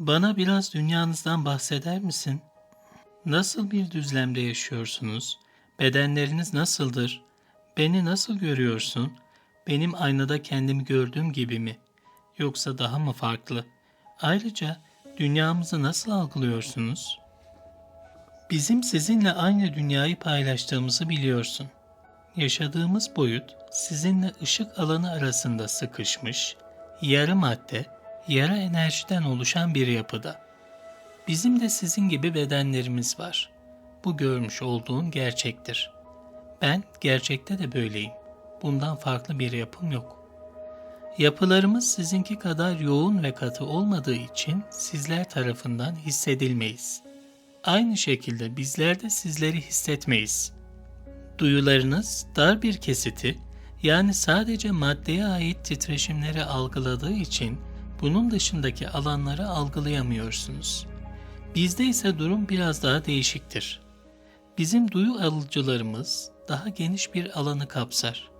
Bana biraz dünyanızdan bahseder misin? Nasıl bir düzlemde yaşıyorsunuz? Bedenleriniz nasıldır? Beni nasıl görüyorsun? Benim aynada kendimi gördüğüm gibi mi? Yoksa daha mı farklı? Ayrıca dünyamızı nasıl algılıyorsunuz? Bizim sizinle aynı dünyayı paylaştığımızı biliyorsun. Yaşadığımız boyut sizinle ışık alanı arasında sıkışmış, yarı madde, yarı enerjiden oluşan bir yapıda. Bizim de sizin gibi bedenlerimiz var. Bu görmüş olduğun gerçektir. Ben gerçekte de böyleyim. Bundan farklı bir yapım yok. Yapılarımız sizinki kadar yoğun ve katı olmadığı için sizler tarafından hissedilmeyiz. Aynı şekilde bizler de sizleri hissetmeyiz. Duyularınız dar bir kesiti, yani sadece maddeye ait titreşimleri algıladığı için bunun dışındaki alanları algılayamıyorsunuz. Bizde ise durum biraz daha değişiktir. Bizim duyu alıcılarımız daha geniş bir alanı kapsar.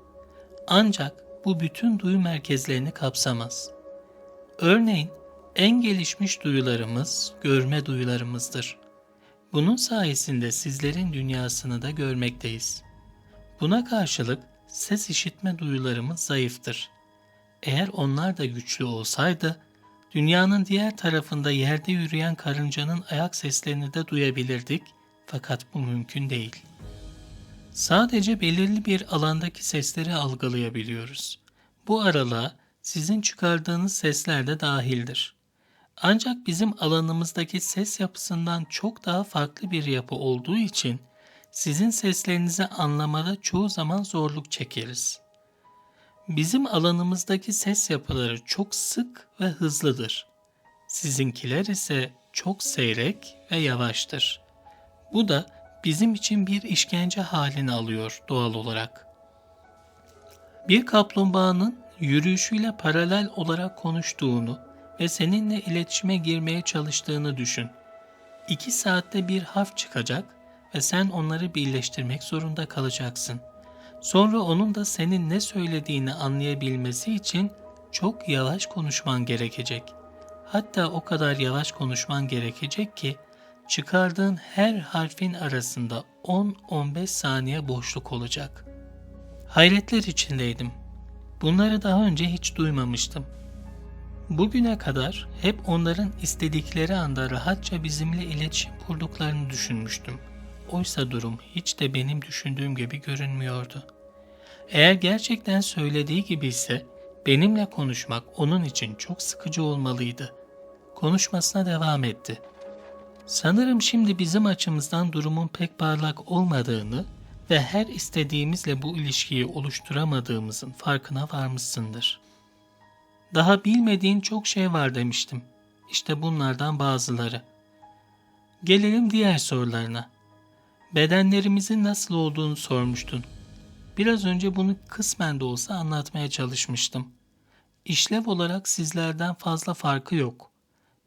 Ancak bu bütün duyu merkezlerini kapsamaz. Örneğin en gelişmiş duyularımız görme duyularımızdır. Bunun sayesinde sizlerin dünyasını da görmekteyiz. Buna karşılık ses işitme duyularımız zayıftır. Eğer onlar da güçlü olsaydı, dünyanın diğer tarafında yerde yürüyen karıncanın ayak seslerini de duyabilirdik fakat bu mümkün değil. Sadece belirli bir alandaki sesleri algılayabiliyoruz. Bu aralığa sizin çıkardığınız sesler de dahildir. Ancak bizim alanımızdaki ses yapısından çok daha farklı bir yapı olduğu için sizin seslerinizi anlamada çoğu zaman zorluk çekeriz. Bizim alanımızdaki ses yapıları çok sık ve hızlıdır. Sizinkiler ise çok seyrek ve yavaştır. Bu da bizim için bir işkence halini alıyor doğal olarak. Bir kaplumbağanın yürüyüşüyle paralel olarak konuştuğunu ve seninle iletişime girmeye çalıştığını düşün. İki saatte bir harf çıkacak ve sen onları birleştirmek zorunda kalacaksın. Sonra onun da senin ne söylediğini anlayabilmesi için çok yavaş konuşman gerekecek. Hatta o kadar yavaş konuşman gerekecek ki çıkardığın her harfin arasında 10-15 saniye boşluk olacak. Hayretler içindeydim. Bunları daha önce hiç duymamıştım. Bugüne kadar hep onların istedikleri anda rahatça bizimle iletişim kurduklarını düşünmüştüm. Oysa durum hiç de benim düşündüğüm gibi görünmüyordu. Eğer gerçekten söylediği gibi ise benimle konuşmak onun için çok sıkıcı olmalıydı. Konuşmasına devam etti. Sanırım şimdi bizim açımızdan durumun pek parlak olmadığını ve her istediğimizle bu ilişkiyi oluşturamadığımızın farkına varmışsındır. Daha bilmediğin çok şey var demiştim. İşte bunlardan bazıları. Gelelim diğer sorularına. Bedenlerimizin nasıl olduğunu sormuştun. Biraz önce bunu kısmen de olsa anlatmaya çalışmıştım. İşlev olarak sizlerden fazla farkı yok.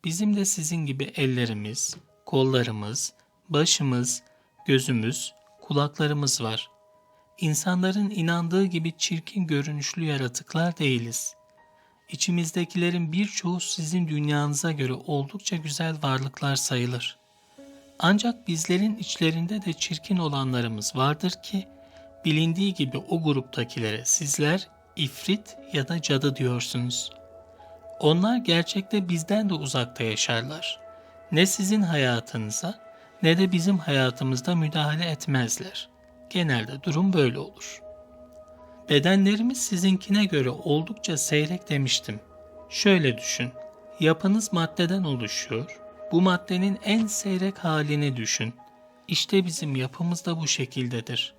Bizim de sizin gibi ellerimiz, kollarımız, başımız, gözümüz, kulaklarımız var. İnsanların inandığı gibi çirkin görünüşlü yaratıklar değiliz. İçimizdekilerin birçoğu sizin dünyanıza göre oldukça güzel varlıklar sayılır. Ancak bizlerin içlerinde de çirkin olanlarımız vardır ki, bilindiği gibi o gruptakilere sizler ifrit ya da cadı diyorsunuz. Onlar gerçekte bizden de uzakta yaşarlar. Ne sizin hayatınıza ne de bizim hayatımızda müdahale etmezler. Genelde durum böyle olur. Bedenlerimiz sizinkine göre oldukça seyrek demiştim. Şöyle düşün. Yapınız maddeden oluşuyor. Bu maddenin en seyrek halini düşün. İşte bizim yapımız da bu şekildedir.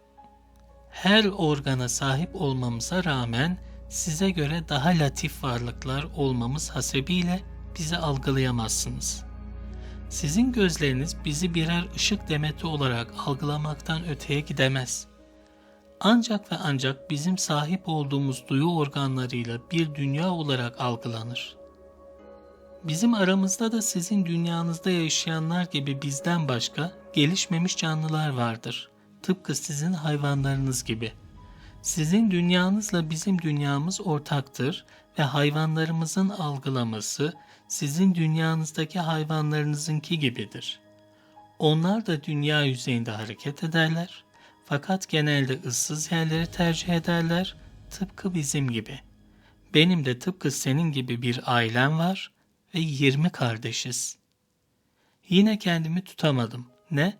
Her organa sahip olmamıza rağmen size göre daha latif varlıklar olmamız hasebiyle bizi algılayamazsınız.'' Sizin gözleriniz bizi birer ışık demeti olarak algılamaktan öteye gidemez. Ancak ve ancak bizim sahip olduğumuz duyu organlarıyla bir dünya olarak algılanır. Bizim aramızda da sizin dünyanızda yaşayanlar gibi bizden başka gelişmemiş canlılar vardır. Tıpkı sizin hayvanlarınız gibi. Sizin dünyanızla bizim dünyamız ortaktır ve hayvanlarımızın algılaması sizin dünyanızdaki hayvanlarınızınki gibidir. Onlar da dünya yüzeyinde hareket ederler fakat genelde ıssız yerleri tercih ederler tıpkı bizim gibi. Benim de tıpkı senin gibi bir ailem var ve 20 kardeşiz. Yine kendimi tutamadım. Ne?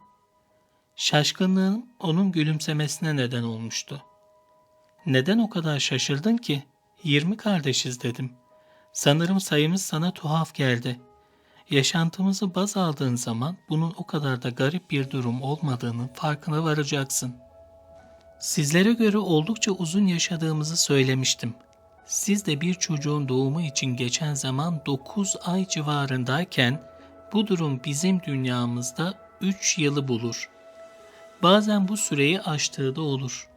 Şaşkınlığım onun gülümsemesine neden olmuştu. Neden o kadar şaşırdın ki? 20 kardeşiz dedim. Sanırım sayımız sana tuhaf geldi. Yaşantımızı baz aldığın zaman bunun o kadar da garip bir durum olmadığının farkına varacaksın. Sizlere göre oldukça uzun yaşadığımızı söylemiştim. Siz de bir çocuğun doğumu için geçen zaman 9 ay civarındayken bu durum bizim dünyamızda 3 yılı bulur. Bazen bu süreyi aştığı da olur.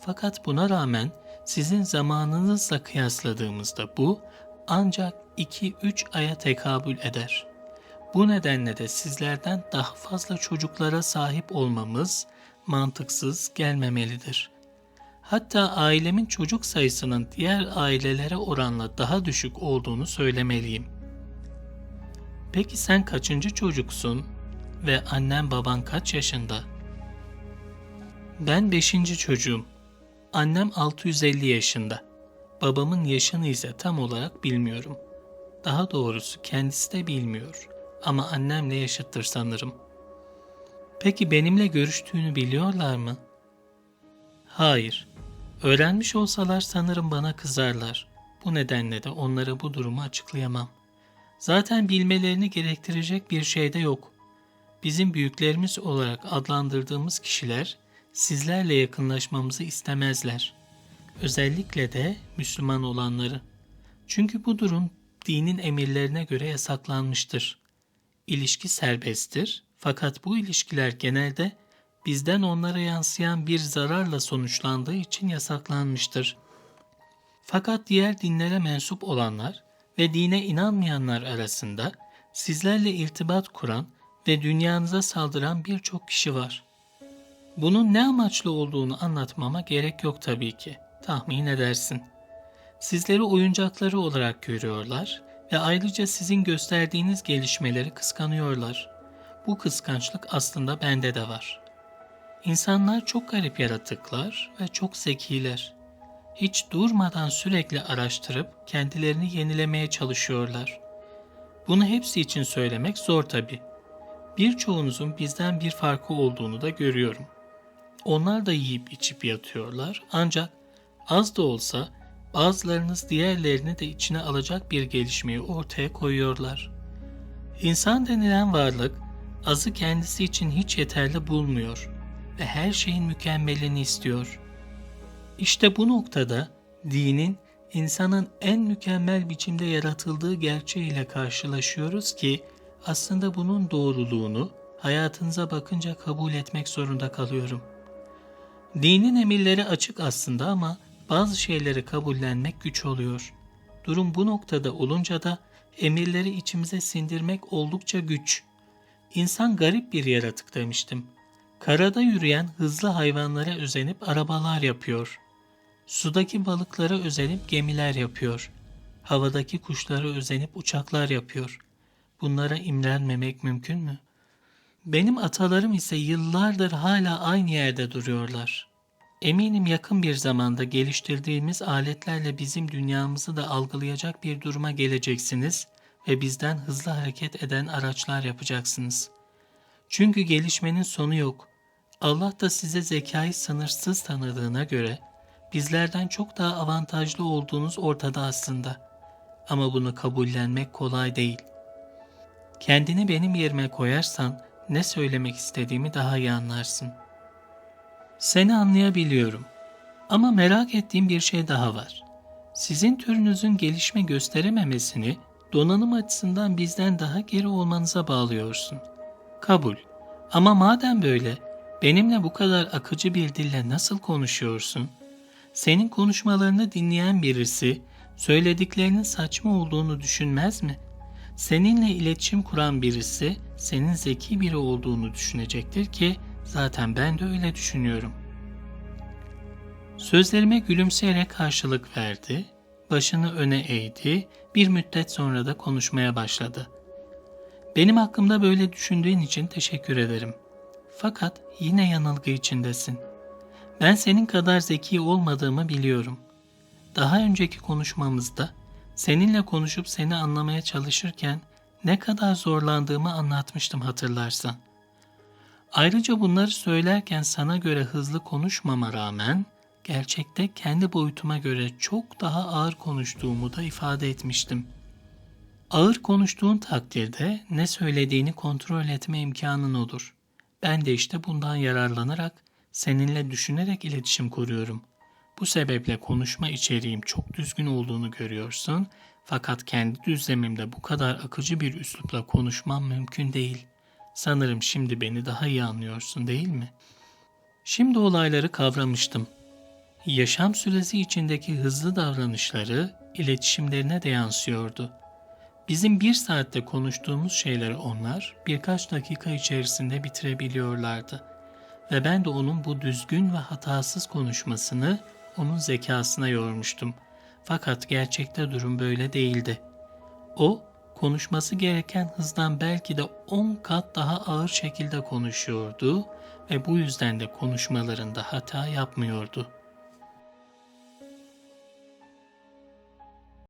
Fakat buna rağmen sizin zamanınızla kıyasladığımızda bu ancak 2-3 aya tekabül eder. Bu nedenle de sizlerden daha fazla çocuklara sahip olmamız mantıksız gelmemelidir. Hatta ailemin çocuk sayısının diğer ailelere oranla daha düşük olduğunu söylemeliyim. Peki sen kaçıncı çocuksun ve annen baban kaç yaşında? Ben beşinci çocuğum. Annem 650 yaşında. Babamın yaşını ise tam olarak bilmiyorum. Daha doğrusu kendisi de bilmiyor. Ama annemle yaşıttır sanırım. Peki benimle görüştüğünü biliyorlar mı? Hayır. Öğrenmiş olsalar sanırım bana kızarlar. Bu nedenle de onlara bu durumu açıklayamam. Zaten bilmelerini gerektirecek bir şey de yok. Bizim büyüklerimiz olarak adlandırdığımız kişiler sizlerle yakınlaşmamızı istemezler. Özellikle de Müslüman olanları. Çünkü bu durum dinin emirlerine göre yasaklanmıştır. İlişki serbesttir fakat bu ilişkiler genelde bizden onlara yansıyan bir zararla sonuçlandığı için yasaklanmıştır. Fakat diğer dinlere mensup olanlar ve dine inanmayanlar arasında sizlerle irtibat kuran ve dünyanıza saldıran birçok kişi var. Bunun ne amaçlı olduğunu anlatmama gerek yok tabii ki. Tahmin edersin. Sizleri oyuncakları olarak görüyorlar ve ayrıca sizin gösterdiğiniz gelişmeleri kıskanıyorlar. Bu kıskançlık aslında bende de var. İnsanlar çok garip yaratıklar ve çok zekiler. Hiç durmadan sürekli araştırıp kendilerini yenilemeye çalışıyorlar. Bunu hepsi için söylemek zor tabi. Birçoğunuzun bizden bir farkı olduğunu da görüyorum. Onlar da yiyip içip yatıyorlar ancak az da olsa bazılarınız diğerlerini de içine alacak bir gelişmeyi ortaya koyuyorlar. İnsan denilen varlık azı kendisi için hiç yeterli bulmuyor ve her şeyin mükemmelini istiyor. İşte bu noktada dinin insanın en mükemmel biçimde yaratıldığı gerçeğiyle karşılaşıyoruz ki aslında bunun doğruluğunu hayatınıza bakınca kabul etmek zorunda kalıyorum. Dinin emirleri açık aslında ama bazı şeyleri kabullenmek güç oluyor. Durum bu noktada olunca da emirleri içimize sindirmek oldukça güç. İnsan garip bir yaratık demiştim. Karada yürüyen hızlı hayvanlara özenip arabalar yapıyor. Sudaki balıklara özenip gemiler yapıyor. Havadaki kuşlara özenip uçaklar yapıyor. Bunlara imrenmemek mümkün mü? Benim atalarım ise yıllardır hala aynı yerde duruyorlar. Eminim yakın bir zamanda geliştirdiğimiz aletlerle bizim dünyamızı da algılayacak bir duruma geleceksiniz ve bizden hızlı hareket eden araçlar yapacaksınız. Çünkü gelişmenin sonu yok. Allah da size zekayı sınırsız tanıdığına göre bizlerden çok daha avantajlı olduğunuz ortada aslında. Ama bunu kabullenmek kolay değil. Kendini benim yerime koyarsan ne söylemek istediğimi daha iyi anlarsın. Seni anlayabiliyorum. Ama merak ettiğim bir şey daha var. Sizin türünüzün gelişme gösterememesini donanım açısından bizden daha geri olmanıza bağlıyorsun. Kabul. Ama madem böyle, benimle bu kadar akıcı bir dille nasıl konuşuyorsun? Senin konuşmalarını dinleyen birisi, söylediklerinin saçma olduğunu düşünmez mi? Seninle iletişim kuran birisi, senin zeki biri olduğunu düşünecektir ki, zaten ben de öyle düşünüyorum. Sözlerime gülümseyerek karşılık verdi, başını öne eğdi, bir müddet sonra da konuşmaya başladı. Benim hakkımda böyle düşündüğün için teşekkür ederim. Fakat yine yanılgı içindesin. Ben senin kadar zeki olmadığımı biliyorum. Daha önceki konuşmamızda seninle konuşup seni anlamaya çalışırken ne kadar zorlandığımı anlatmıştım hatırlarsan. Ayrıca bunları söylerken sana göre hızlı konuşmama rağmen gerçekte kendi boyutuma göre çok daha ağır konuştuğumu da ifade etmiştim. Ağır konuştuğun takdirde ne söylediğini kontrol etme imkanın olur. Ben de işte bundan yararlanarak seninle düşünerek iletişim kuruyorum. Bu sebeple konuşma içeriğim çok düzgün olduğunu görüyorsun fakat kendi düzlemimde bu kadar akıcı bir üslupla konuşmam mümkün değil. Sanırım şimdi beni daha iyi anlıyorsun değil mi? Şimdi olayları kavramıştım. Yaşam süresi içindeki hızlı davranışları iletişimlerine de yansıyordu. Bizim bir saatte konuştuğumuz şeyleri onlar birkaç dakika içerisinde bitirebiliyorlardı. Ve ben de onun bu düzgün ve hatasız konuşmasını onun zekasına yormuştum. Fakat gerçekte durum böyle değildi. O, konuşması gereken hızdan belki de 10 kat daha ağır şekilde konuşuyordu ve bu yüzden de konuşmalarında hata yapmıyordu.''